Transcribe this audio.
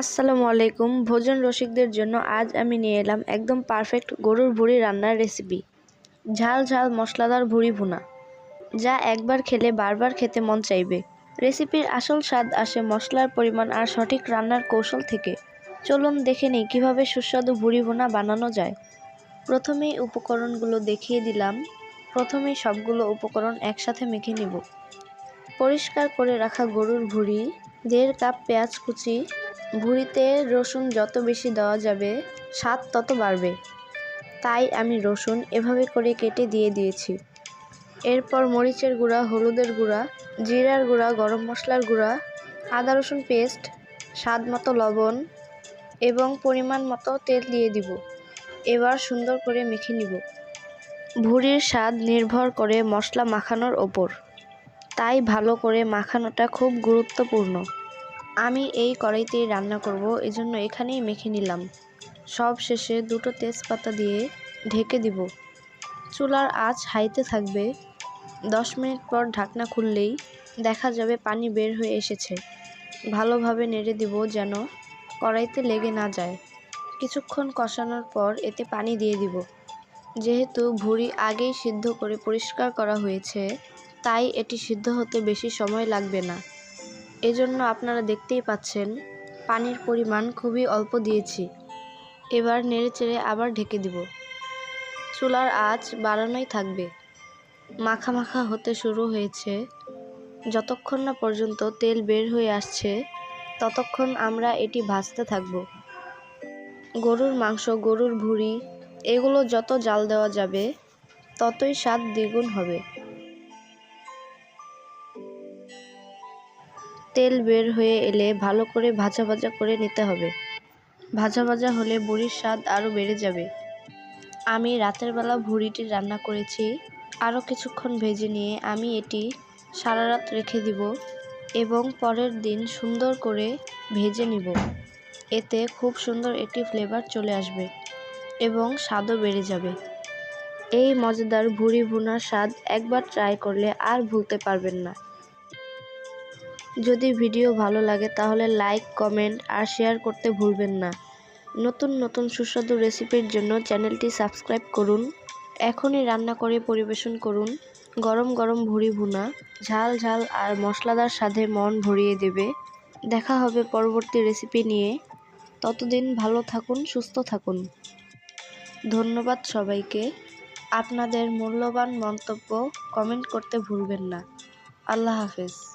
আসসালামু আলাইকুম। ভোজন রসিকদের জন্য আজ আমি নিয়ে এলাম একদম পারফেক্ট গরুর ভুড়ি রান্নার রেসিপি ঝাল ঝাল মশলাদার ভুড়ি ভুনা, যা একবার খেলে বারবার খেতে মন চাইবে। রেসিপির আসল স্বাদ আসে মশলার পরিমাণ আর সঠিক রান্নার কৌশল থেকে। চলুন দেখে নিই কীভাবে সুস্বাদু ভুড়ি ভুনা বানানো যায়। প্রথমেই উপকরণগুলো দেখিয়ে দিলাম। প্রথমেই সবগুলো উপকরণ একসাথে মেখে নিব। পরিষ্কার করে রাখা গরুর ভুড়ি, দেড় কাপ পেঁয়াজ কুচি ভুড়িতে রসুন যত বেশি দেওয়া যাবে, স্বাদ তত বাড়বে। তাই আমি রসুন এভাবে করে কেটে দিয়ে দিয়েছি। এরপর মরিচের গুঁড়া, হলুদের গুঁড়া, জিরার গুঁড়া, গরম মশলার গুঁড়া, আদা রসুন পেস্ট, স্বাদ মতো লবণ এবং পরিমাণ মতো তেল দিয়ে দিব। এবার সুন্দর করে মেখে নিব। ভুড়ির স্বাদ নির্ভর করে মশলা মাখানোর ওপর। তাই ভালো করে মাখানোটা খুব গুরুত্বপূর্ণ। আমি এই কড়াইতেই রান্না করব, এজন্য এখানেই মেখে নিলাম। সব শেষে দুটো তেজপাতা দিয়ে ঢেকে দিব। চুলার আঁচ হাইতে থাকবে। দশ মিনিট পর ঢাকনা খুললেই দেখা যাবে পানি বের হয়ে এসেছে। ভালোভাবে নেড়ে দিব যেন কড়াইতে লেগে না যায়। কিছুক্ষণ কষানোর পর এতে পানি দিয়ে দিব। যেহেতু ভুঁড়ি আগেই সিদ্ধ করে পরিষ্কার করা হয়েছে, তাই এটি সিদ্ধ হতে বেশি সময় লাগবে না। এজন্য আপনারা দেখতেই পাচ্ছেন, পানির পরিমাণ খুবই অল্প দিয়েছি। এবার নেড়েচেড়ে আবার ঢেকে দিব। চুলার আঁচ বাড়ানোই থাকবে। মাখা মাখা হতে শুরু হয়েছে। যতক্ষণ না পর্যন্ত তেল বের হয়ে আসছে, ততক্ষণ আমরা এটি ভাজতে থাকব। গরুর মাংস, গরুর ভুঁড়ি, এগুলো যত জাল দেওয়া যাবে, ততই স্বাদ দ্বিগুণ হবে। তেল বের হয়ে এলে ভালো করে ভাজা ভাজা করে নিতে হবে। ভাজা ভাজা হলে বুড়ির স্বাদ আরও বেড়ে যাবে। আমি রাতের বেলা ভুড়িটি রান্না করেছি। আরও কিছুক্ষণ ভেজে নিয়ে আমি এটি সারা রাত রেখে দিব এবং পরের দিন সুন্দর করে ভেজে নিব। এতে খুব সুন্দর একটি ফ্লেভার চলে আসবে এবং স্বাদও বেড়ে যাবে। এই মজাদার ভুড়ি ভুনার স্বাদ একবার ট্রাই করলে আর ভুলতে পারবেন না। যদি ভিডিও ভালো লাগে তাহলে লাইক, কমেন্ট আর শেয়ার করতে ভুলবেন না। নতুন নতুন সুস্বাদু রেসিপির জন্য চ্যানেলটি সাবস্ক্রাইব করুন। এখনই রান্না করে পরিবেশন করুন। গরম গরম ভুড়ি ভুনা, ঝাল ঝাল আর মশলাদার স্বাদে মন ভরিয়ে দেবে। দেখা হবে পরবর্তী রেসিপি নিয়ে। ততদিন ভালো থাকুন, সুস্থ থাকুন। ধন্যবাদ সবাইকে। আপনাদের মূল্যবান মন্তব্য কমেন্ট করতে ভুলবেন না। আল্লাহ হাফেজ।